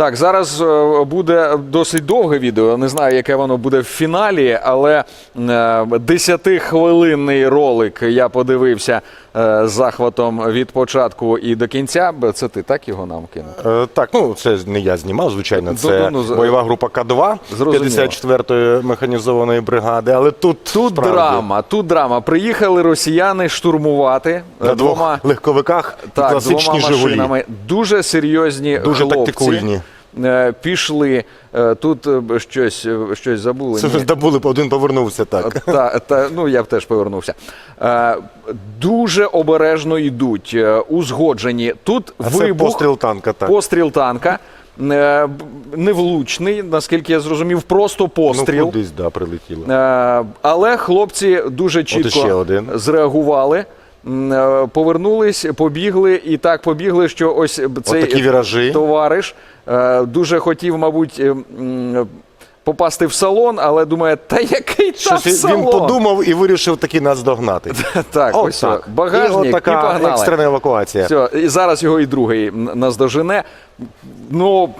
Так, зараз е, буде досить довге відео. Не знаю, яке воно буде в фіналі, але е, 10-хвилинний ролик я подивився е, з захватом від початку і до кінця. Це ти так його нам кинув? Е, Так, ну це не я знімав, звичайно. Ну, Це ну, ну, бойова група К2 Зрозуміло. 54-ї механізованої бригади. Але тут Тут справді, драма, тут драма. Приїхали росіяни штурмувати е, на двох двома, легковиках і так, класичні двома Жигулі. машинами. Дуже серйозні Дуже хлопці. тактикульні. Е, Пішли е, тут е, щось, щось забули. Це Ні. ви один повернувся так. Та, та, ну, я б теж повернувся. Дуже обережно йдуть, узгоджені. Тут А це вибух, постріл танка, так. постріл танка. Невлучний, наскільки я зрозумів, просто Ну, постріл. кудись, да, прилетіло. Але хлопці дуже чітко один. зреагували. Повернулись, побігли і так побігли, що ось цей товариш дуже хотів, мабуть, е, попасти в салон, але думає, та який там Щось він подумав і вирішив таки нас догнати. Так, О, ось так. багажник і і, така погнали. екстрена евакуація. Все, і зараз його і другий наздожене. Ну,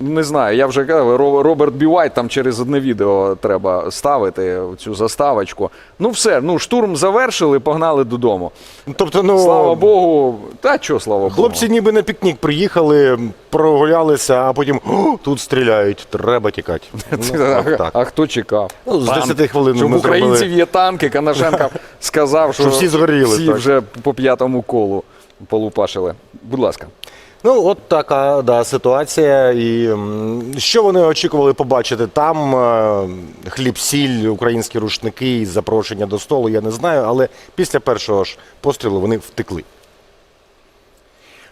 не знаю, я вже казав, Ро- Роберт Бівайт там через одне відео треба ставити цю заставочку. Ну все, ну штурм завершили, погнали додому. Тобто, ну Слава Богу, та що, слава Богу. Хлопці ніби на пікнік приїхали, прогулялися, а потім «О, тут стріляють, треба тікати. Ну, а, так. а хто чекав? Ну, з Танк. 10 хвилин Щоб ми українців зробили. є танки, Канашенко сказав, що, Що всі згоріли, всі так. вже по п'ятому колу полупашили. Будь ласка. Ну, от така да, ситуація. І що вони очікували побачити там? Е, Хліб, сіль, українські рушники і запрошення до столу, я не знаю, але після першого ж пострілу вони втекли.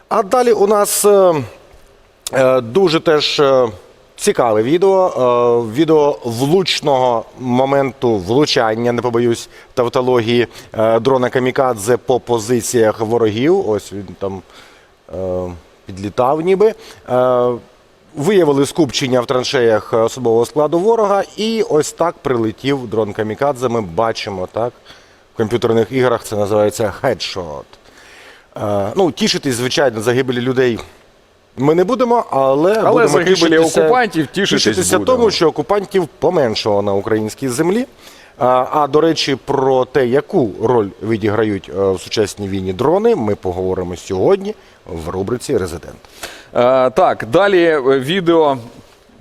А далі у нас е, е, дуже теж цікаве відео. Відео влучного моменту влучання, не побоюсь тавтології, дрона Камікадзе по позиціях ворогів. Ось він там підлітав ніби. Е, Виявили скупчення в траншеях особового складу ворога, і ось так прилетів дрон Камікадзе. Ми бачимо так. В комп'ютерних іграх це називається хедшот. Е, ну, тішитись, звичайно, загибелі людей ми не будемо, але, Але будемо загибелі окупантів тішитись тішитися будемо. тому, що окупантів поменшало на українській землі. А, до речі, про те, яку роль відіграють е, в сучасній війні дрони, ми поговоримо сьогодні в рубриці Резидент. Е, так, далі е, відео.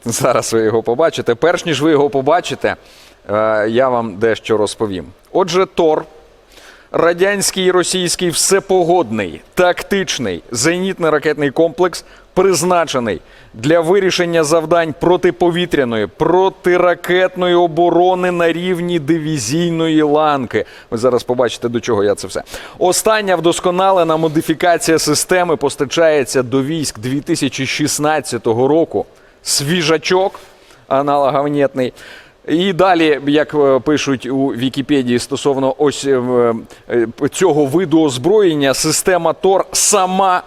Зараз ви його побачите. Перш ніж ви його побачите, я вам дещо розповім. Отже, Тор, радянський і російський всепогодний, тактичний зенітний ракетний комплекс, призначений для вирішення завдань протиповітряної, протиракетної оборони на рівні дивізійної ланки. Ви зараз побачите, до чого я це все. Остання вдосконалена модифікація системи постачається до військ 2016 року. Свіжачок аналоговнітний. І далі, як е, пишуть у Вікіпедії стосовно ось е, е, цього виду озброєння, система ТОР сама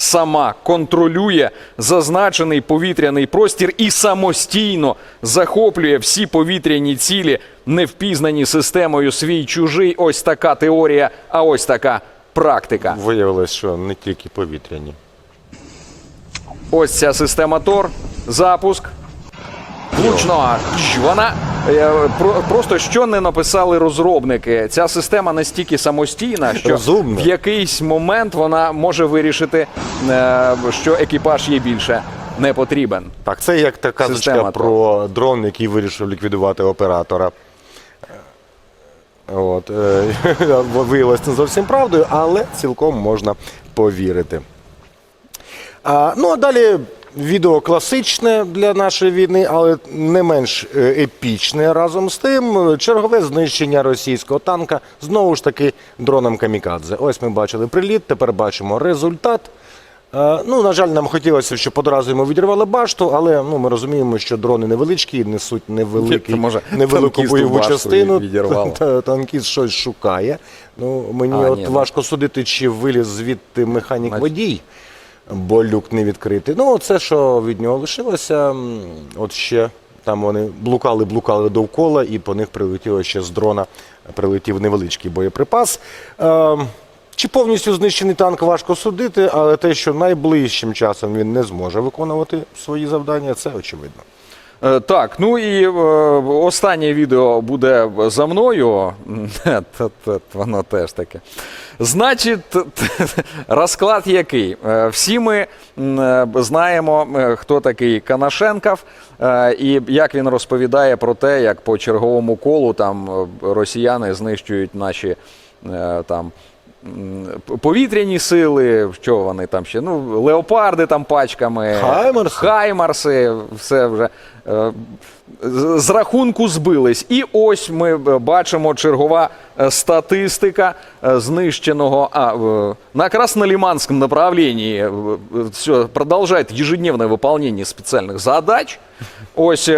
сама контролює зазначений повітряний простір і самостійно захоплює всі повітряні цілі, не впізнані системою свій чужий. Ось така теорія, а ось така практика. Виявилось, що не тільки повітряні. Ось ця система Тор. Запуск. Влучно. Вона просто що не написали розробники. Ця система настільки самостійна, що Розумна. в якийсь момент вона може вирішити, е, що екіпаж їй більше не потрібен. Так, це як та казочка Система про дрон, який вирішив ліквідувати оператора. От, е, виявилось не зовсім правдою, але цілком можна повірити. А, ну а далі відео класичне для нашої війни, але не менш е, епічне разом з тим. Чергове знищення російського танка знову ж таки дроном Камікадзе. Ось ми бачили приліт, тепер бачимо результат. Е, Ну, на жаль, нам хотілося, щоб одразу йому відірвали башту, але ну, ми розуміємо, що дрони невеличкі, несуть невеликий, Це, може, невелику бойову частину. Та- Танкіст щось шукає. Ну, мені А, от ні, ну. важко судити, чи виліз звідти механік водій, бо люк не відкритий. Ну, це, що від нього лишилося, от ще там вони блукали, блукали довкола, і по них прилетіло ще з дрона, прилетів невеличкий боєприпас. Ем, Чи повністю знищений танк важко судити, але те, що найближчим часом він не зможе виконувати свої завдання, це очевидно. Е, Так, ну і е, останнє відео буде за мною. Воно теж таке. Значить, розклад який? Е, Всі ми е, знаємо, е, хто такий Канашенков, е, і як він розповідає про те, як по черговому колу там е, росіяни знищують наші е, там. Повітряні сили, що вони там ще? Ну, леопарди там пачками, Хаймарси. Хаймарси, все вже е, з рахунку збились. І ось ми е, бачимо чергова е, статистика знищеного а, на Краснолиманском направлении. Все, продовжує ежедневне виконання спеціальних задач. Ось,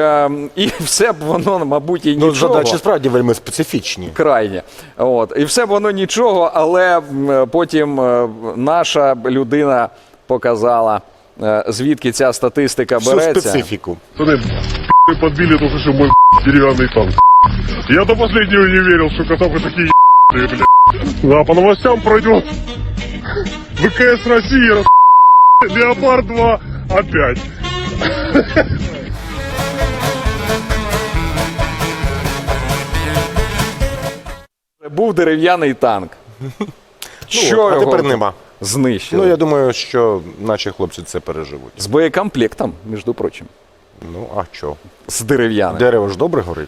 і все б воно, мабуть, і Ну, задачі справді вельми специфічні. Крайне. От. І все б воно нічого, але м, потім е, наша людина показала, е, звідки ця статистика Всю береться. специфіку. Пацаны, б***ь, подбили только что мой б***ь, деревянный танк. Я до последнего не верил, что катапы такие ебаные, блядь. Да, по новостям пройдет. ВКС России, раз... Леопард 2 опять. Був дерев'яний танк. Що Ну, а його тепер нема. знищили? Ну, я думаю, що наші хлопці це переживуть. З боєкомплектом, між прочим. Ну, а що? З дерев'яним. Дерево ж добре горить.